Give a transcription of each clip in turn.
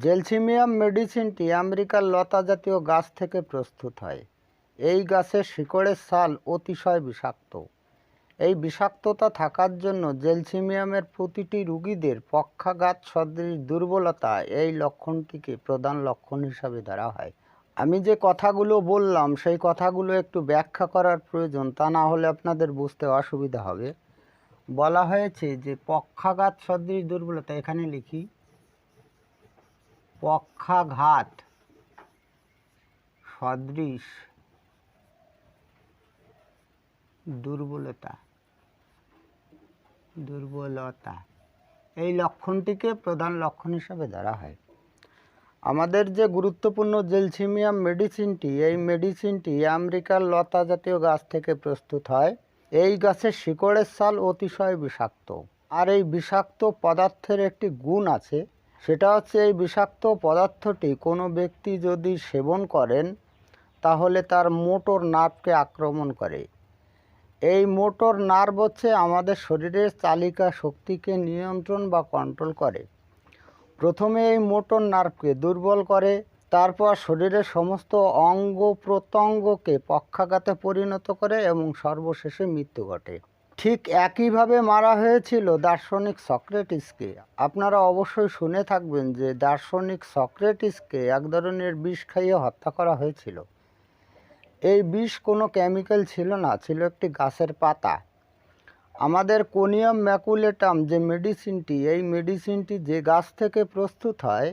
Gelsemium মেডিসিনটি আমেরিকার লতা জাতীয় গাছ থেকে প্রস্তুত হয়। এই গাছের শিকড়ের সাল অতিশয় বিষাক্ত। এই বিষাক্ততা থাকার জন্য জেলসিমিয়ামের প্রতিটি রোগীদের পক্ষাঘাত সদৃশ দুর্বলতা এই লক্ষণটিকে প্রধান লক্ষণ হিসাবে ধরা হয়। আমি যে কথাগুলো বললাম, সেই কথাগুলো একটু ব্যাখ্যা করার প্রয়োজন, তা না হলে আপনাদের বুঝতে অসুবিধা হবে। বলা হয়েছে যে পক্ষাঘাত সদৃশ দুর্বলতা, এখানে লিখি পক্ষাঘাত। সদৃশ দুর্বলতা। দুর্বলতা। এই লক্ষণটিকে প্রধান লক্ষণ হিসাবে ধরা হয়। আমাদের যে গুরুত্বপূর্ণ জেলসিমিয়াম মেডিসিনটি, এই মেডিসিনটি আমেরিকার লতা জাতীয় গাছ থেকে প্রস্তুত হয়। এই গাছের শিকড়ের ছাল অতিশয় বিষাক্ত। আর এই বিষাক্ত পদার্থের একটি গুণ আছে সেটা হচ্ছে এই বিষাক্ত পদার্থটি কোনো ব্যক্তি যদি সেবন করেন, তাহলে তার মোটর নার্ভকে আক্রমণ করে। এই মোটর নার্ভ হচ্ছে আমাদের শরীরের চালিকা শক্তিকে নিয়ন্ত্রণ বা কন্ট্রোল করে। প্রথমে এই মোটর নার্ভকে দুর্বল করে, তারপর শরীরের সমস্ত অঙ্গ প্রত্যঙ্গকে পক্ষাঘাতে পরিণত করে এবং সর্বশেষে মৃত্যু ঘটে। ঠিক একইভাবে মারা হয়েছিল দার্শনিক সক্রেটিসকে। আপনারা অবশ্যই শুনে থাকবেন যে দার্শনিক সক্রেটিসকে এক ধরনের বিষ খাইয়ে হত্যা করা হয়েছিল। এই বিষ কোনো কেমিক্যাল ছিল না, ছিল একটি গাছের পাতা। আমাদের কোনিয়াম ম্যাকুলেটাম যে মেডিসিনটি, এই মেডিসিনটি যে গাছ থেকে প্রস্তুত হয়,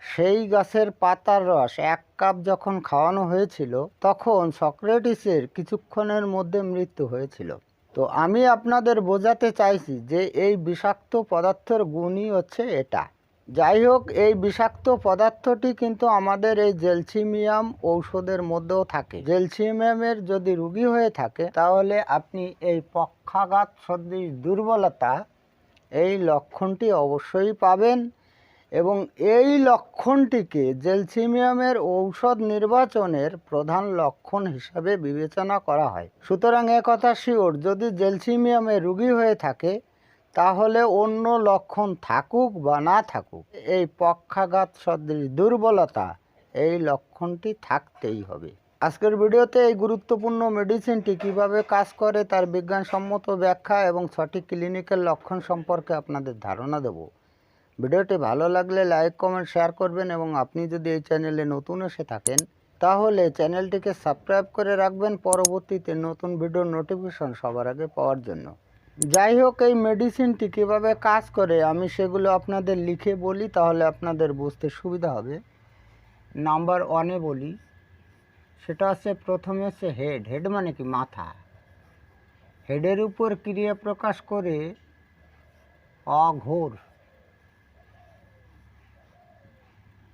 সেই গাছের পাতার রস এক কাপ যখন খাওয়ানো হয়েছিল, তখন সক্রেটিসের কিছুক্ষণের মধ্যে মৃত্যু হয়েছিল। তো আমি আপনাদের বোঝাতে চাইছি যে এই বিষাক্ত পদার্থের গুণই হচ্ছে এটা। যাই হোক, এই বিষাক্ত পদার্থটি কিন্তু আমাদের এই জেলসিমিয়াম ঔষধের মধ্যেও থাকে। জেলসিমিয়ামের যদি রুগী হয়ে থাকে, তাহলে আপনি এই পক্ষাঘাত সদৃশ দুর্বলতা এই লক্ষণটি অবশ্যই পাবেন। এবং এই লক্ষণটিকে জেলসিমিয়ামের ঔষধ নির্বাচনের প্রধান লক্ষণ হিসাবে বিবেচনা করা হয়। সুতরাং কথা শিওর, যদি জেলসিমিয়ামে রুগী হয়ে থাকে, তাহলে অন্য লক্ষণ থাকুক বা না থাকুক, এই পক্ষাঘাত সদৃশ দুর্বলতা এই লক্ষণটি থাকতেই হবে। আজকের ভিডিওতে এই গুরুত্বপূর্ণ মেডিসিনটি কীভাবে কাজ করে তার বিজ্ঞানসম্মত ব্যাখ্যা এবং সঠিক ক্লিনিক্যাল লক্ষণ সম্পর্কে আপনাদের ধারণা দেব। ভিডিওটি ভালো লাগলে লাইক, কমেন্ট, শেয়ার করবেন এবং আপনি যদি এই চ্যানেলে নতুন এসে থাকেন, তাহলে চ্যানেলটিকে সাবস্ক্রাইব করে রাখবেন পরবর্তীতে নতুন ভিডিওর নোটিফিকেশন সবার আগে পাওয়ার জন্য। যাই হোক, এই মেডিসিনটি কীভাবে কাজ করে আমি সেগুলো আপনাদের লিখে বলি, তাহলে আপনাদের বুঝতে সুবিধা হবে। নাম্বার ওয়ানে বলি, সেটা হচ্ছে প্রথমে হচ্ছে হেড হেড মানে কি মাথা। হেডের উপর ক্রিয়া প্রকাশ করে অঘোর।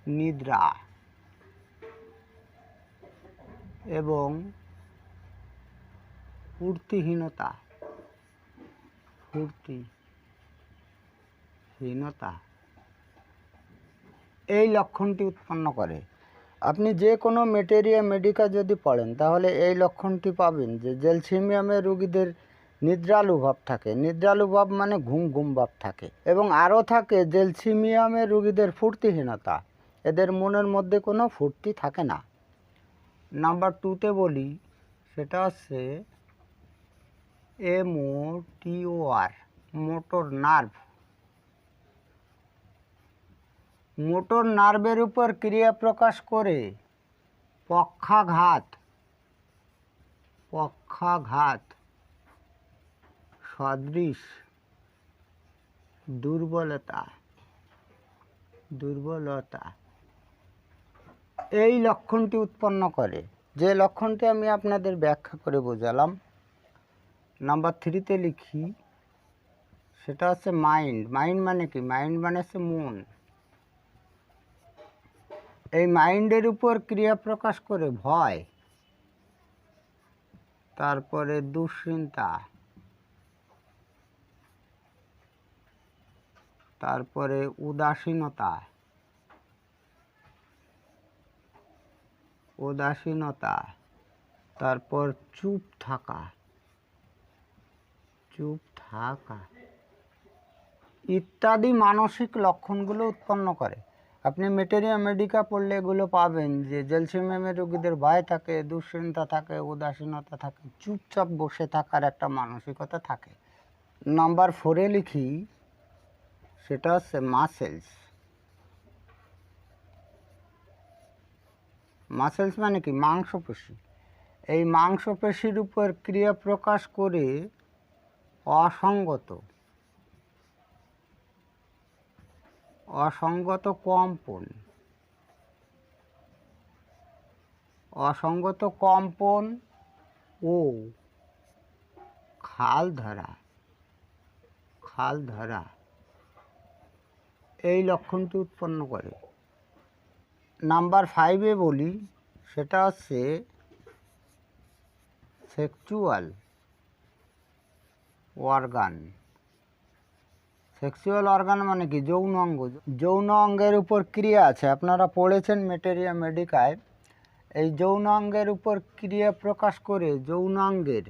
নিদ্রা এবং ফুর্তিহীনতা ফুর্তিহীনতা। এই লক্ষণটি উৎপন্ন করে। আপনি যে কোনো মেটেরিয়া মেডিকা যদি পড়েন, তাহলে এই লক্ষণটি পাবেন যে জেলসিমিয়ামের রুগীদের নিদ্রালু ভাব থাকে। নিদ্রালু ভাব মানে ঘুম ঘুম ভাব থাকে এবং আরও থাকে জেলসিমিয়ামের রুগীদের ফুর্তিহীনতা। এদের মনের মধ্যে কোনো ফুর্তি থাকে না। নাম্বার টুতে বলি, সেটা হচ্ছে M O T O R motor nerve. Motor নার্ভের উপর ক্রিয়া প্রকাশ করে পক্ষাঘাত পক্ষাঘাত, সদৃশ, দুর্বলতা দুর্বলতা। এই লক্ষণটি উৎপন্ন করে। যে লক্ষণটি আমি আপনাদের ব্যাখ্যা করে বোঝালাম নাম্বার থ্রিতে লিখি, সেটা হচ্ছে মাইন্ড মাইন্ড মানে কি? মাইন্ড মানে হচ্ছে মন। এই মাইন্ডের উপর ক্রিয়া প্রকাশ করে ভয়, তারপরে দুশ্চিন্তা, তারপরে উদাসীনতা উদাসীনতা, তারপর চুপ থাকা। চুপ থাকা। ইত্যাদি মানসিক লক্ষণগুলো উৎপন্ন করে। আপনি মেটেরিয়া মেডিকা পড়লে এগুলো পাবেন যে জেলসিমিয়ামের রোগীদের ভয় থাকে, দুশ্চিন্তা থাকে, উদাসীনতা থাকে, চুপচাপ বসে থাকার একটা মানসিকতা থাকে। নাম্বার ফোরে লিখি, সেটা হচ্ছে মাসেলস মাসেলস মানে কি? মাংসপেশি। এই মাংসপেশির উপর ক্রিয়া প্রকাশ করে অসঙ্গত। অসঙ্গত কম্পন। অসঙ্গত কম্পন ও খাল ধরা খাল ধরা এই লক্ষণটি উৎপন্ন করে। নাম্বার ফাইভে বলি, সেটা হচ্ছে সেক্সুয়াল অর্গান সেক্সুয়াল অর্গান মানে কি? যৌন অঙ্গ। যৌন অঙ্গের উপর ক্রিয়া আছে। আপনারা পড়েছেন মেটেরিয়া মেডিকায় এই যৌন অঙ্গের উপর ক্রিয়া প্রকাশ করে যৌনাঙ্গের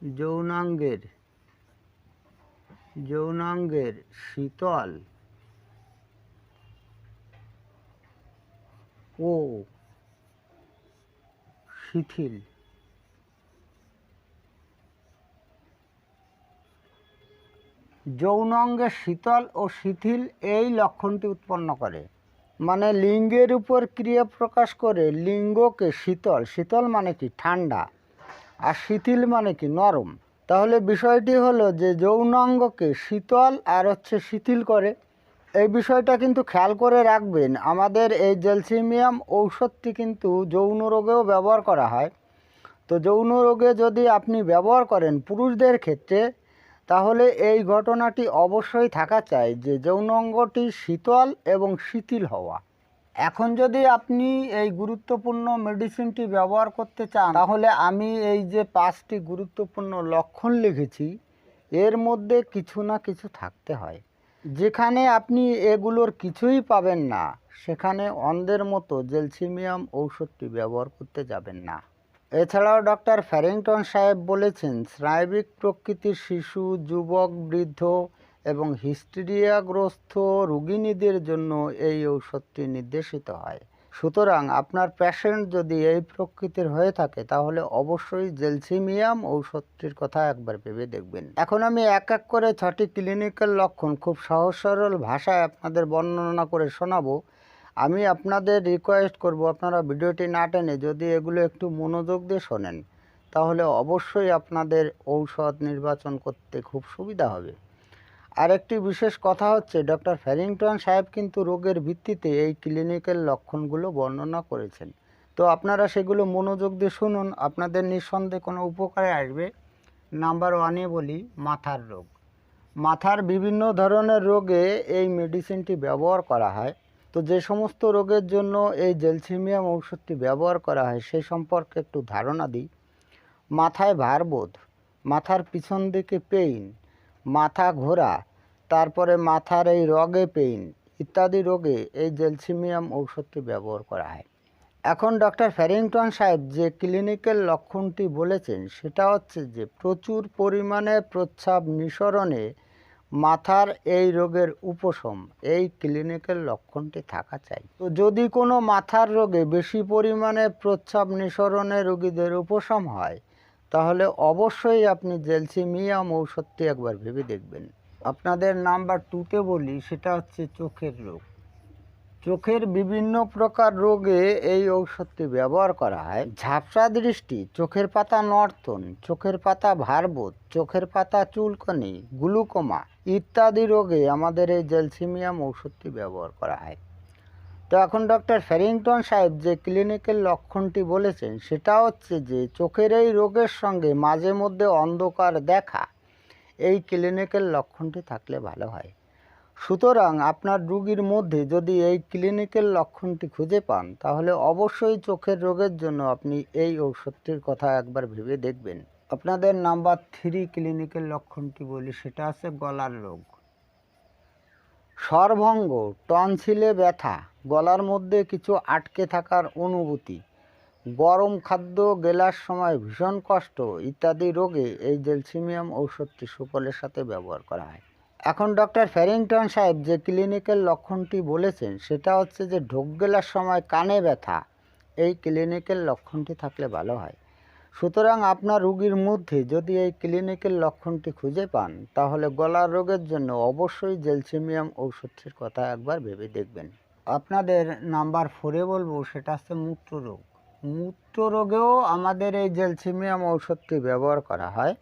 যৌনাঙ্গের যৌনাঙ্গের শীতল ও, শিথিল। যৌন অঙ্গের শীতল ও শিথিল এই লক্ষণটি উৎপন্ন করে। মানে লিঙ্গের উপর ক্রিয়া প্রকাশ করে লিঙ্গকে শীতল। শীতল মানে কি? ঠান্ডা। আর শিথিল মানে কি? নরম। তাহলে বিষয়টি হলো যে যৌনাঙ্গকে শীতল আর হচ্ছে শিথিল করে। এই বিষয়টা কিন্তু খেয়াল করে রাখবেন। আমাদের এই জেলসিমিয়াম ঔষধটি কিন্তু যৌন রোগেও ব্যবহার করা হয়। তো যৌন রোগে যদি আপনি ব্যবহার করেন পুরুষদের ক্ষেত্রে, তাহলে এই ঘটনাটি অবশ্যই থাকা চাই যে যৌন অঙ্গটি শীতল এবং শিথিল হওয়া। এখন যদি আপনি এই গুরুত্বপূর্ণ মেডিসিনটি ব্যবহার করতে চান, তাহলে আমি এই যে পাঁচটি গুরুত্বপূর্ণ লক্ষণ লিখেছি, এর মধ্যে কিছু না কিছু থাকতে হয়। যেখানে আপনি এগুলোর কিছুই পাবেন না, সেখানে অন্ধের মতো জেলসিমিয়াম ঔষধটি ব্যবহার করতে যাবেন না। এছাড়াও ডক্টর ফ্যারিংটন সাহেব বলেছেন, স্নায়বিক প্রকৃতির শিশু, যুবক, বৃদ্ধ এবং হিস্টেরিয়াগ্রস্ত রোগিণীদের জন্য এই ঔষধটি নির্দেশিত হয়। সুতরাং আপনার প্যাশেন্ট যদি এই প্রকৃতির হয়ে থাকে, তাহলে অবশ্যই জেলসিমিয়াম ঔষধটির কথা একবার ভেবে দেখবেন। এখন আমি এক এক করে ছটি ক্লিনিক্যাল লক্ষণ খুব সহজ সরল ভাষায় আপনাদের বর্ণনা করে শোনাবো। আমি আপনাদের রিকোয়েস্ট করব আপনারা ভিডিওটি না টেনে যদি এগুলো একটু মনোযোগ দিয়ে শোনেন, তাহলে অবশ্যই আপনাদের ঔষধ নির্বাচন করতে খুব সুবিধা হবে। আরেকটি বিশেষ কথা হচ্ছে, ডক্টর ফ্যারিংটন সাহেব কিন্তু রোগের ভিত্তিতে এই ক্লিনিকের লক্ষণগুলো বর্ণনা করেছেন। তো আপনারা সেগুলো মনোযোগ দিয়ে শুনুন, আপনাদের নিঃসন্দেহে কোনো উপকারে আসবে। নাম্বার ওয়ানে বলি, মাথার রোগ। মাথার বিভিন্ন ধরনের রোগে এই মেডিসিনটি ব্যবহার করা হয়। তো যে সমস্ত রোগের জন্য এই জেলসিমিয়াম ঔষধটি ব্যবহার করা হয় সেই সম্পর্কে একটু ধারণা দিই। মাথায় ভারবোধ মাথার পিছন দিকে পেইন মাথা ঘোরা, তারপরে মাথার এই রগে পেইন ইত্যাদি রোগে এই জেলসিমিয়াম ঔষধটি ব্যবহার করা হয়। এখন ডক্টর ফ্যারিংটন সাহেব যে ক্লিনিক্যাল লক্ষণটি বলেছেন, সেটা হচ্ছে যে প্রচুর পরিমাণে প্রস্রাব নিঃসরণে মাথার এই রোগের উপশম এই ক্লিনিক্যাল লক্ষণটি থাকা চাই। তো যদি কোনো মাথার রোগে বেশি পরিমাণে প্রস্রাব নিঃসরণে রোগীদের উপশম হয় তাহলে অবশ্যই আপনি জেলসিমিয়াম ঔষধটি একবার ভেবে দেখবেন। আপনাদের নাম্বার টুতে বলি, সেটা হচ্ছে চোখের রোগ। চোখের বিভিন্ন প্রকার রোগে এই ঔষধটি ব্যবহার করা হয়। ঝাপসা দৃষ্টি, চোখের পাতা নর্তন, চোখের পাতা ভারবোধ চোখের পাতা চুলকনি, গ্লুকোমা ইত্যাদি রোগে আমাদের এই জেলসিমিয়াম ঔষধটি ব্যবহার করা হয়। তো এখন ডক্টর ফ্যারিংটন সাহেব যে ক্লিনিকের লক্ষণটি বলেছেন, সেটা হচ্ছে যে চোখের এই রোগের সঙ্গে মাঝে মধ্যে অন্ধকার দেখা, এই ক্লিনিকের লক্ষণটি থাকলে ভালো হয়। সুতরাং আপনার রুগীর মধ্যে যদি এই ক্লিনিকের লক্ষণটি খুঁজে পান, তাহলে অবশ্যই চোখের রোগের জন্য আপনি এই ঔষধটির কথা একবার ভেবে দেখবেন। আপনাদের নাম্বার থ্রি ক্লিনিকের লক্ষণটি বলি, সেটা আছে গলার রোগ। স্বরভঙ্গ টনসিলে ব্যথা গলার মধ্যে কিছু আটকে থাকার অনুভূতি। গরম খাদ্য গেলার সময় ভীষণ কষ্ট, ইত্যাদি রোগে এই জেলসিমিয়াম ঔষধটি সুফলের সাথে ব্যবহার করা হয়। এখন ডক্টর ফ্যারিংটন সাহেব যে ক্লিনিক্যাল লক্ষণটি বলেছেন, সেটা হচ্ছে যে ঢোক গেলার সময় কানে ব্যথা, এই ক্লিনিক্যাল লক্ষণটি থাকলে ভালো হয়। সুতরাং আপনার রুগীর মধ্যে যদি এই ক্লিনিক্যাল লক্ষণটি খুঁজে পান, তাহলে গলার রোগের জন্য অবশ্যই জেলসিমিয়াম ঔষধটির কথা একবার ভেবে দেখবেন। আপনাদের নাম্বার ফোরে বলব, সেটা হচ্ছে মূত্ররোগ। মূত্ররোগেও আমাদের এই জেলসিমিয়াম ঔষধটি ব্যবহার করা হয়।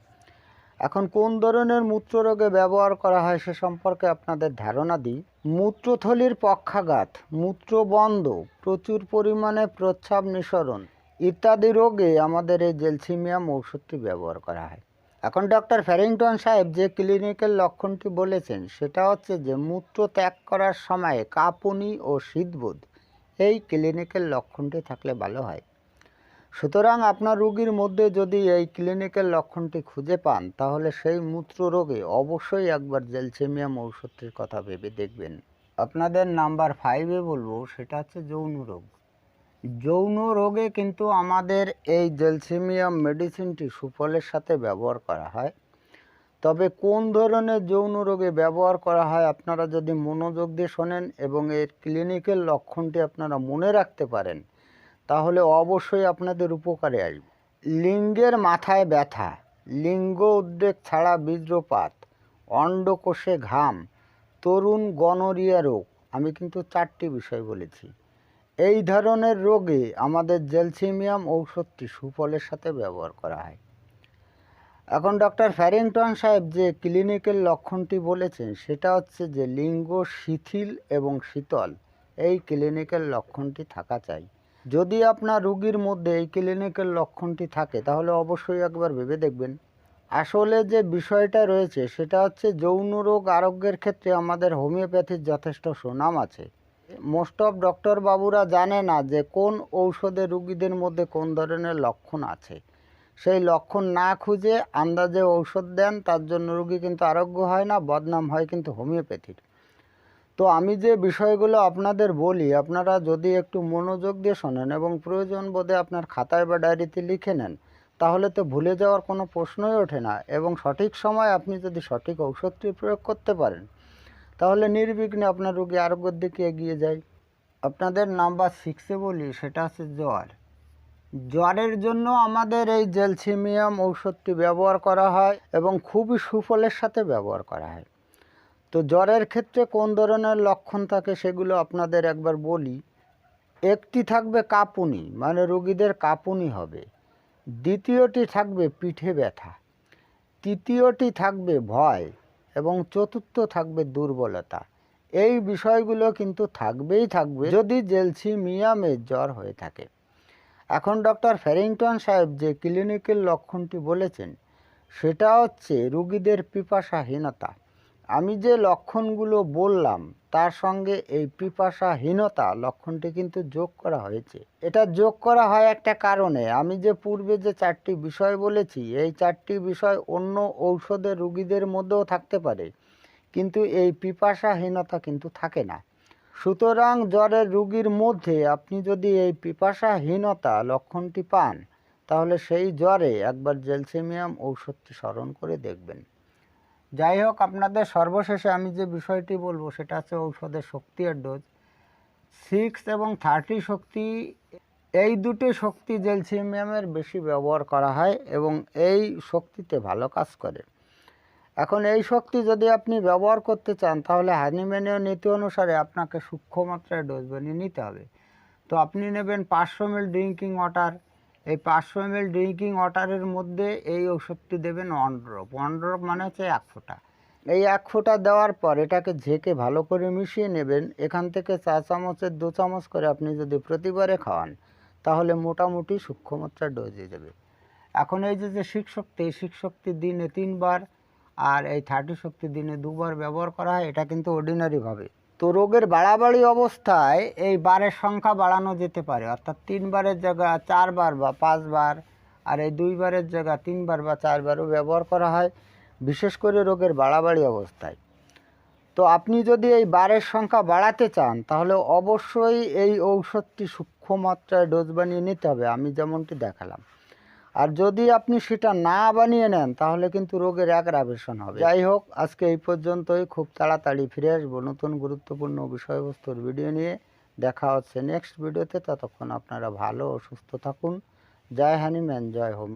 এখন কোন ধরনের মূত্ররোগে ব্যবহার করা হয় সে সম্পর্কে আপনাদের ধারণা দিই। মূত্রথলির পক্ষাঘাত মূত্রবন্ধ প্রচুর পরিমাণে প্রস্রাব নিঃসরণ ইত্যাদি রোগে আমাদের এই জেলসিমিয়াম ঔষধটি ব্যবহার করা হয়। এখন ডক্টর ফ্যারিংটন সাহেব যে ক্লিনিকের লক্ষণটি বলেছেন, সেটা হচ্ছে যে মূত্র ত্যাগ করার সময়ে কাঁপুনি ও শীতবোধ, এই ক্লিনিকের লক্ষণটি থাকলে ভালো হয়। সুতরাং আপনার রোগীর মধ্যে যদি এই ক্লিনিকের লক্ষণটি খুঁজে পান, তাহলে সেই মূত্র রোগে অবশ্যই একবার জেলসেমিয়াম ঔষধটির কথা ভেবে দেখবেন। আপনাদের নাম্বার ফাইভে বলব, সেটা হচ্ছে যৌন রোগ। যৌন রোগে কিন্তু আমাদের এই জেলসেমিয়াম মেডিসিনটি সুফলের সাথে ব্যবহার করা হয়। তবে কোন ধরনের যৌন রোগে ব্যবহার করা হয় আপনারা যদি মনোযোগ দিয়ে শোনেন এবং এর ক্লিনিক্যাল লক্ষণটি আপনারা মনে রাখতে পারেন, তাহলে অবশ্যই আপনাদের উপকারে আসবে। লিঙ্গের মাথায় ব্যথা, লিঙ্গ উদ্বেগ ছাড়া বীর্যপাত অন্ডকোষে ঘাম, তরুণ গনোরিয়া রোগ, আমি কিন্তু চারটি বিষয় বলেছি। এই ধরনের রোগে আমাদের জেলসিমিয়াম ঔষধটি সুফলের সাথে ব্যবহার করা হয়। এখন ডক্টর ফ্যারিংটন সাহেব যে ক্লিনিক্যাল লক্ষণটি বলেছেন, সেটা হচ্ছে যে লিঙ্গ শিথিল এবং শীতল, এই ক্লিনিক্যাল লক্ষণটি থাকা চাই। যদি আপনার রুগীর মধ্যে এই ক্লিনিক্যাল লক্ষণটি থাকে, তাহলে অবশ্যই একবার ভেবে দেখবেন। আসলে যে বিষয়টা রয়েছে, সেটা হচ্ছে যৌন রোগ আরোগ্যের ক্ষেত্রে আমাদের হোমিওপ্যাথির যথেষ্ট সুনাম আছে। মোস্ট অফ ডক্টর বাবুরা জানে না যে কোন ঔষধে রুগীদের মধ্যে কোন ধরনের লক্ষণ আছে। সেই লক্ষণ না খুঁজে আন্দাজে ঔষধ দেন, তার জন্য রুগী কিন্তু আরোগ্য হয় না, বদনাম হয় কিন্তু হোমিওপ্যাথির। তো আমি যে বিষয়গুলো আপনাদের বলি, আপনারা যদি একটু মনোযোগ দিয়ে শোনেন এবং প্রয়োজন বোধে আপনার খাতায় বা ডায়েরিতে লিখে নেন, তাহলে তো ভুলে যাওয়ার কোনো প্রশ্নই ওঠে না এবং সঠিক সময় আপনি যদি সঠিক ঔষধটি প্রয়োগ করতে পারেন তাহলে নির্বিঘ্নে আপনার রোগী আরোগ্যের দিকে এগিয়ে যায়। আপনাদের নাম্বার সিক্সে বলি, সেটা হচ্ছে জ্বর। জ্বরের জন্য আমাদের এই জেলসিমিয়াম ঔষধটি ব্যবহার করা হয় এবং খুবই সুফলের সাথে ব্যবহার করা হয়। তো জ্বরের ক্ষেত্রে কোন ধরনের লক্ষণ থাকে সেগুলো আপনাদের একবার বলি। একটি থাকবে কাঁপুনি মানে রোগীদের কাঁপুনি হবে। দ্বিতীয়টি থাকবে পিঠে ব্যথা। তৃতীয়টি থাকবে ভয়। এবং চতুর্থ থাকবে দুর্বলতা। এই বিষয়গুলো কিন্তু থাকবেই থাকবে যদি জেলসিমিয়ামের জ্বর হয়ে থাকে। এখন ডক্টর ফ্যারিংটন সাহেব যে ক্লিনিকের লক্ষণটি বলেছেন, সেটা হচ্ছে রুগীদের পিপাসাহীনতা। আমি যে লক্ষণগুলো বললাম, তার সঙ্গে এই পিপাসাহীনতা লক্ষণটি কিন্তু যোগ করা হয়েছে। এটা যোগ করা হয় একটা কারণে। আমি যে পূর্বে যে চারটি বিষয় বলেছি, এই চারটি বিষয় অন্য ঔষধের রুগীদের মধ্যেও থাকতে পারে। কিন্তু এই পিপাসাহীনতা কিন্তু থাকে না। সুতরাং জ্বরের রুগীর মধ্যে আপনি যদি এই পিপাসাহীনতা লক্ষণটি পান, তাহলে সেই জ্বরে একবার জেলসেমিয়াম ঔষধটি স্মরণ করে দেখবেন। যাই হোক, আপনাদের সর্বশেষে আমি যে বিষয়টি বলব, সেটা হচ্ছে ঔষধের শক্তি আর ডোজ সিক্স এবং থার্টি শক্তি, এই দুটি শক্তি জেলসিমিয়ামের বেশি ব্যবহার করা হয় এবং এই শক্তিতে ভালো কাজ করে। এখন এই শক্তি যদি আপনি ব্যবহার করতে চান, তাহলে হানিম্যানীয় নীতি অনুসারে আপনাকে সূক্ষ্ম মাত্রায় ডোজ বানিয়ে নিতে হবে। তো আপনি নেবেন পাঁচশো মিল ড্রিঙ্কিং ওয়াটার এই পাঁচশো এম ড্রিঙ্কিং ওয়াটারের মধ্যে এই ওষুধটি দেবেন ওয়ান ড্রপ ওয়ান ড্রপ মানে হচ্ছে এক ফোঁটা। এই এক ফোঁটা দেওয়ার পর এটাকে ঝেঁকে ভালো করে মিশিয়ে নেবেন। এখান থেকে চা চামচের দু চামচ করে আপনি যদি প্রতিবারে খাওয়ান, তাহলে মোটামুটি সূক্ষ্মমাত্রা ডোজে দেবে এখন এই যে যে শিখ শক্তি, এই শিখ শক্তি দিনে তিনবার আর এই থার্টি শক্তি দিনে দুবার ব্যবহার করা হয়, এটা কিন্তু অর্ডিনারিভাবে তো রোগের বাড়াবাড়ি অবস্থায় এই বারের সংখ্যা বাড়ানো যেতে পারে। অর্থাৎ তিনবারের জায়গা চারবার বা পাঁচবার আর এই দুইবারের জায়গা তিনবার বা চারবারও ব্যবহার করা হয়, বিশেষ করে রোগের বাড়াবাড়ি অবস্থায়। তো আপনি যদি এই বারের সংখ্যা বাড়াতে চান, তাহলে অবশ্যই এই ঔষধটি সূক্ষ্ম মাত্রায় ডোজ বানিয়ে নিতে হবে। আমি যেমনটি দেখালাম। আর যদি আপনি সেটা না বানিয়ে নেন, তাহলে কিন্তু রোগের এক অ্যাগ্রাভেশন হবে। যাই হোক, আজকে এই পর্যন্তই। খুব তাড়াতাড়ি ফিরে আসব নতুন গুরুত্বপূর্ণ বিষয়বস্তুর ভিডিও নিয়ে। দেখা হচ্ছে নেক্সট ভিডিওতে ততক্ষণ আপনারা ভালো ও সুস্থ থাকুন। জয় হানিম্যান, জয় হোম।